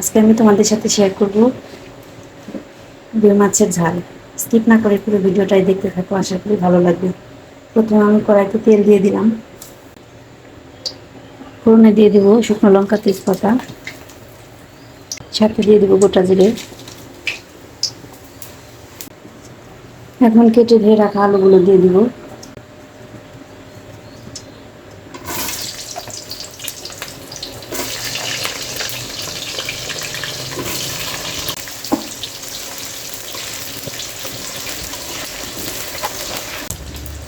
আজকে আমি তোমাদের সাথে শেয়ার করব রুই মাছের ঝাল। স্কিপ না করে পুরো ভিডিওটাই দেখতে থাকো, আশা করি ভালো লাগবে। প্রথমে আমি কড়াইতে তেল দিয়ে দিলাম। ফোড়নে দিয়ে দেবো শুকনো লঙ্কা, তেজপাতা। সাথে দিয়ে দেবো গোটা জিরে। এখন কেটে ধুয়ে রাখা আলুগুলো দিয়ে দিব।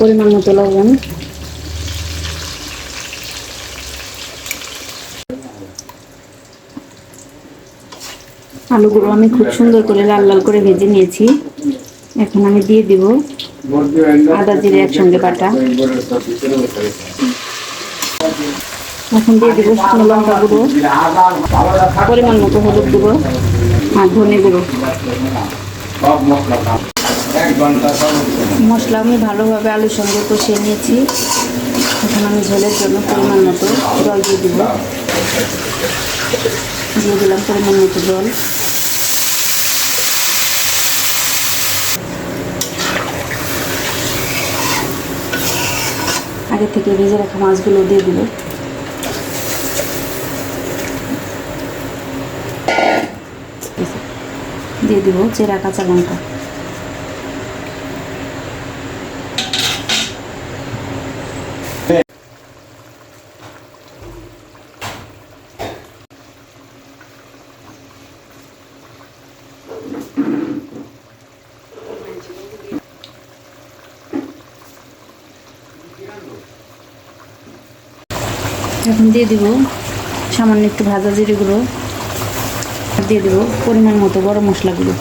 পরিমাণ মতো লবণ। আলুগুলো আমি খুব সুন্দর করে লাল লাল করে ভেজে নিয়েছি। এখন আমি দিয়ে দিব আদা জিরে একসঙ্গে বাটা। এখন দিয়ে দিব শুকনো লঙ্কা গুঁড়ো, পরিমাণ মতো হলুদ গুঁড়ো আর ধনে গুঁড়ো। মশলা আমি ভালোভাবে আলুর সঙ্গে কষিয়ে নিয়েছি। এখন আমি ঝোলের জন্য পরিমাণ মতো জল দিয়ে দিব। দিয়ে দিলাম পরিমাণ মতো জল। আগে থেকে ভেজে রাখা মাছগুলো দিয়ে দিব। দিয়ে দিব চেরা কাঁচা লঙ্কা। এখন দিয়ে দিব সামান্য একটু ভাজা জিরে গুঁড়ো দিয়ে দেবো পরিমাণ মতো গরম মশলাগুলো